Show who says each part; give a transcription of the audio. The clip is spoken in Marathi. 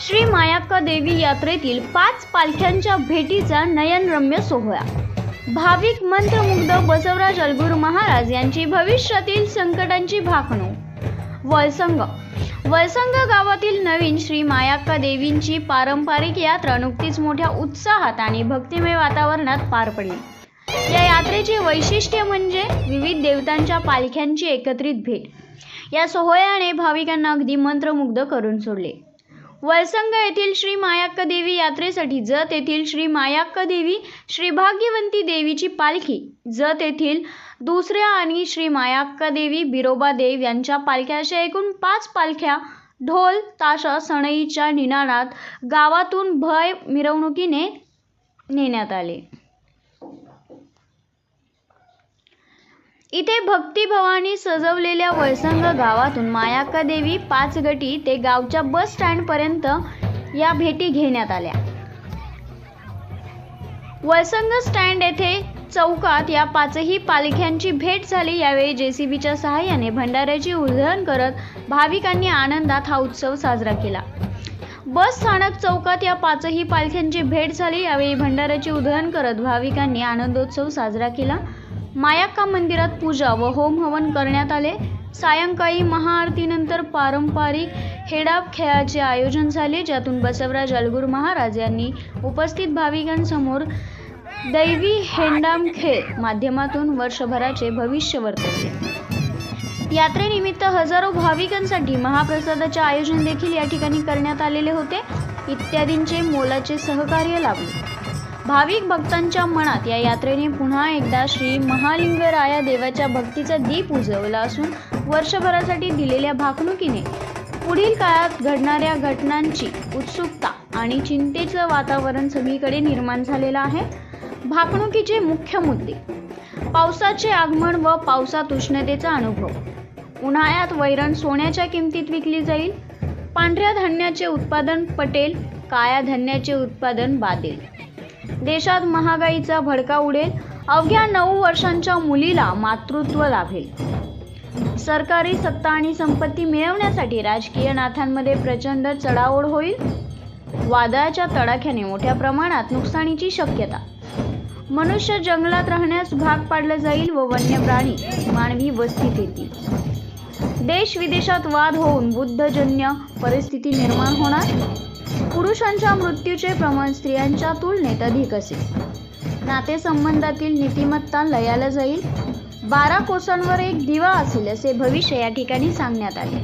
Speaker 1: श्री मायाक्का देवी यात्रेतील पाच पालख्यांच्या भेटीचा नयनरम्य सोहळा. भाविक मंत्रमुग्ध बसवराज अलगुरू महाराज यांची भविष्यातील संकटांची भाकणू वळसंग वळसंग गावातील नवीन श्री मायाक्का देवींची पारंपरिक यात्रा नुकतीच मोठ्या उत्साहात आणि भक्तिमय वातावरणात पार पडली. या यात्रेचे वैशिष्ट्य म्हणजे विविध देवतांच्या पालख्यांची एकत्रित भेट. या सोहळ्याने भाविकांना अगदी मंत्रमुग्ध करून सोडले. वळसंग येथील श्री मायाक्का देवी यात्रेसाठी जत येथील श्री मायाक्का देवी श्री भाग्यवंती देवीची पालखी जत येथील दुसऱ्या आणि श्री मायाक्का देवी बिरोबा देव यांच्या पालख्या अशा एकूण पाच पालख्या ढोल ताशा सणईच्या निनाणात गावातून भय मिरवणुकीने नेण्यात आले. इथे भक्तिभावाने सजवलेल्या वळसंग गावातून मायाक्का देवी पाच गटी ते गावच्या बस स्टँडपर्यंत या भेटी घेण्यात आल्या. वळसंग स्टँड येथे चौकात या पाचही पालख्यांची भेट झाली. यावेळी जेसीबीच्या सहाय्याने भंडाऱ्याची उधळण करत भाविकांनी आनंदात हा उत्सव साजरा केला. बस स्थानक चौकात या पाचही पालख्यांची भेट झाली. यावेळी भंडाऱ्याची उधळण करत भाविकांनी आनंदोत्सव साजरा केला. मायाक्का मंदिरात पूजा व होम हवन करण्यात आले. सायंकाळी महाआरतीनंतर पारंपरिक हेडाप खेळाचे आयोजन झाले ज्यातून बसवराज अलगुर महाराज यांनी उपस्थित भाविकांसमोर दैवी हेंडाम खेळ माध्यमातून वर्षभराचे भविष्य वर्तवले. यात्रेनिमित्त हजारो भाविकांसाठी महाप्रसादाचे आयोजन देखील या ठिकाणी करण्यात आलेले होते. इत्यादींचे मोलाचे सहकार्य लाभले. भाविक भक्तांच्या मनात या यात्रेने पुन्हा एकदा श्री महालिंगराया देवाच्या भक्तीचा दीप उजवला असून वर्षभरासाठी दिलेल्या भाकणुकीने पुढील काळात घडणाऱ्या घटनांची उत्सुकता आणि चिंतेचं वातावरण सगळीकडे निर्माण झालेलं आहे. भाकणुकीचे मुख्य मुद्दे. पावसाचे आगमन व पावसात उष्णतेचा अनुभव. उन्हाळ्यात वैरण सोन्याच्या किमतीत विकली जाईल. पांढऱ्या धान्याचे उत्पादन पटेल काळ्या धान्याचे उत्पादन बादेल. देशात महागाईचा भडका उडेल. अवघ्या नऊ वर्षांच्या मुलीला मातृत्व लाभेल. सरकारी सत्ता आणि संपत्ती मिळवण्यासाठी राजकीय नाथांमध्ये प्रचंड चढाओढ होईल. वादळाच्या तडाख्याने मोठ्या प्रमाणात नुकसानीची शक्यता. मनुष्य जंगलात राहण्यास भाग पाडलं जाईल व वन्य प्राणी मानवी वस्तीत येतील. देश विदेशात वाद होऊन बुद्धजन्य परिस्थिती निर्माण होणार. पुरुषांच्या मृत्यूचे प्रमाण स्त्रियांच्या तुलनेत अधिक असेल. नातेसंबंधातील नीतिमत्ता लयाला जाईल. बारा कोसांवर एक दिवा असेल असे भविष्य या ठिकाणी सांगण्यात आले.